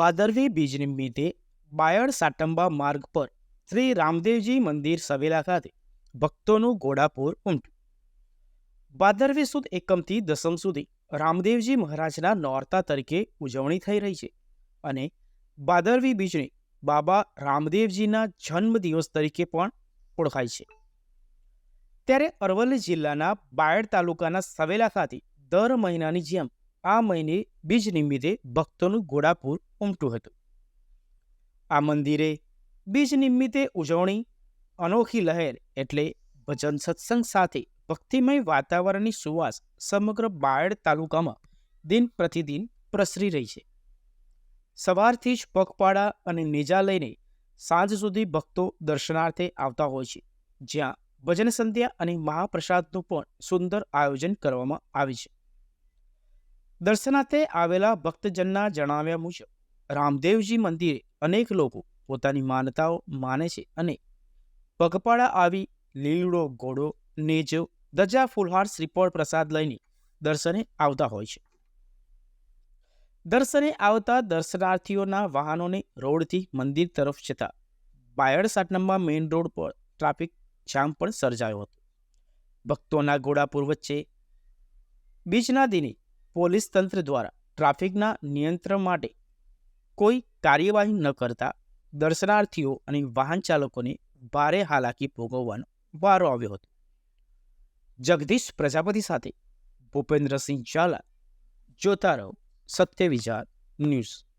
ભાદરવી બીજ નિમિત્તે બાયડ સાટંબા માર્ગ પર શ્રી રામદેવજી મંદિર સવેલા ખાતે ભક્તોનું ઘોડાપૂર ઉમટ્યું ભાદરવી સુદ એકમથી દસમ સુધી રામદેવજી મહારાજના નોરતા તરીકે ઉજવણી થઈ રહી છે અને ભાદરવી બીજને બાબા રામદેવજીના જન્મદિવસ તરીકે પણ ઓળખાય છે ત્યારે અરવલ્લી જિલ્લાના બાયડ તાલુકાના સવેલા ખાતે દર મહિનાની જેમ આ મહિને બીજ નિમિત્તે ભક્તોનું ઘોડાપુર ઉમટું હતું. આ મંદિરે બીજ નિમિત્તે ઉજવણી, અનોખી લહેર એટલે ભજન સત્સંગ સાથે ભક્તિમય વાતાવરણની સુવાસ સમગ્ર બાયડ તાલુકામાં દિન પ્રતિદિન પ્રસરી રહી છે. સવારથી જ પગપાળા અને નેજા લઈને સાંજ સુધી ભક્તો દર્શનાર્થે આવતા હોય છે, જ્યાં ભજન સંધ્યા અને મહાપ્રસાદનું પણ સુંદર આયોજન કરવામાં આવે છે. દર્શનાર્થે આવેલા ભક્તજનના જણાવ્યા મુજબ, રામદેવજી મંદિરે અનેક લોકો પોતાની માનતાઓ માને છે અને પગપાળા આવી લીલડો ઘોડો નેજો દજા ફૂલહાર શ્રીફળ પ્રસાદ લઈને દર્શને આવતા હોય છે. દર્શને આવતા દર્શનાર્થીઓના વાહનોને રોડથી મંદિર તરફ જતા બાયડ નંબર મેઇન રોડ પર ટ્રાફિક જામ પણ સર્જાયો હતો. ભક્તોના ઘોડાપુર વચ્ચે બીજના દિને પોલીસ તંત્ર દ્વારા ટ્રાફિકના નિયંત્રણ માટે કોઈ કાર્યવાહી ન કરતા દર્શનાર્થીઓ અને વાહન ચાલકોને ભારે હાલાકી ભોગવવાનો વારો આવ્યો હતો. જગદીશ પ્રજાપતિ સાથે ભૂપેન્દ્રસિંહ ઝાલા જોતા રહો સત્ય ન્યૂઝ.